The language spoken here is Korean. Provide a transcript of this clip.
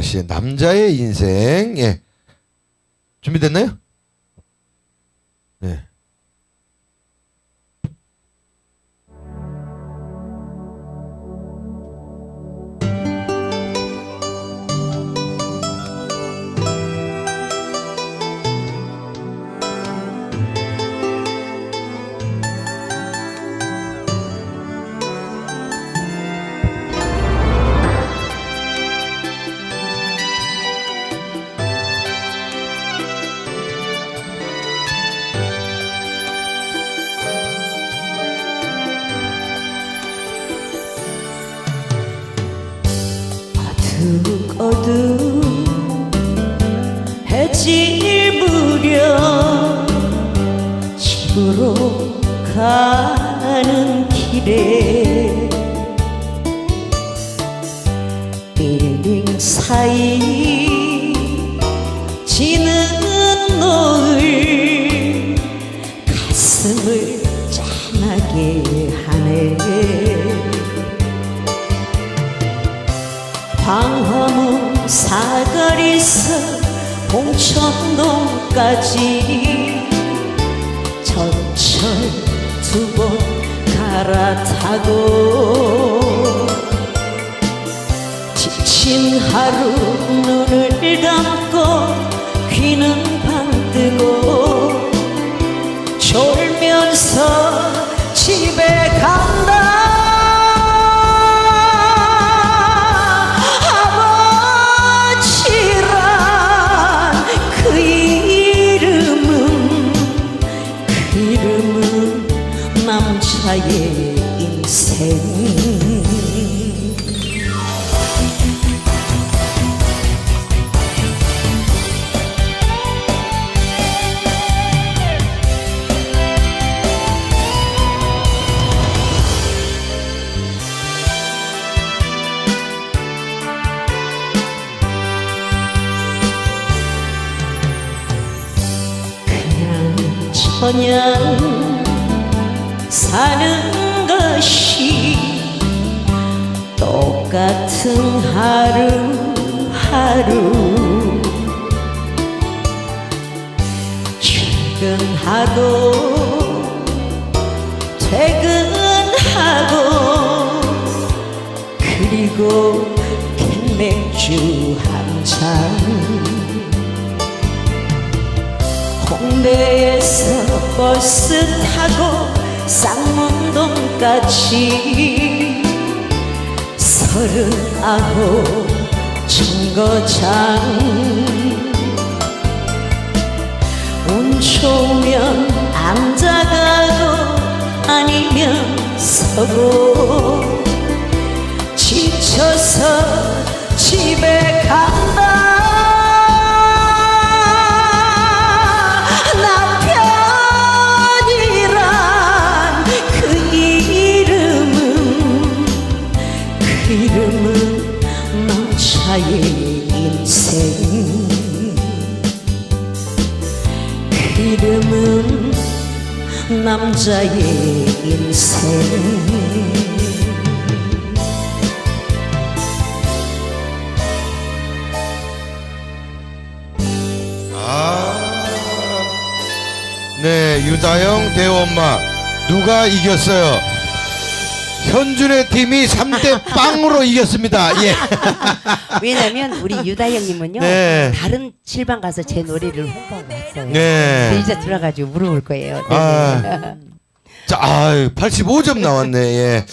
김연아 씨의 남자의 인생. 예. 준비됐나요? 네. 어둑어둑 해질 무렵 집으로 가는 길에 빌딩 사이 광화문 사거리서 봉천동까지 전철 두 번 갈아타고 지친 하루 눈을 감고 귀는 반뜨고 졸면서 남자의 인생. 그냥 사는 것이 똑같은 하루하루. 출근하고 퇴근하고 그리고 캔맥주 한잔. 홍대에서 버스 타고 쌍문동까지 서른아홉 정거장. 운 좋으면 앉아가고 아니면 서고 지쳐서 그 이름은 남자의 인생 아. 네, 유다영 대엄마 누가 이겼어요? 현준의 팀이 3대 빵으로 이겼습니다. 예. 왜냐면 우리 유다 형님은요 네. 다른 실방 가서 제 노래를 홍보하고 왔어요. 네. 근데 이제 들어가지고 물어볼 거예요. 네. 아. 자, 아유, 85점 나왔네. 예.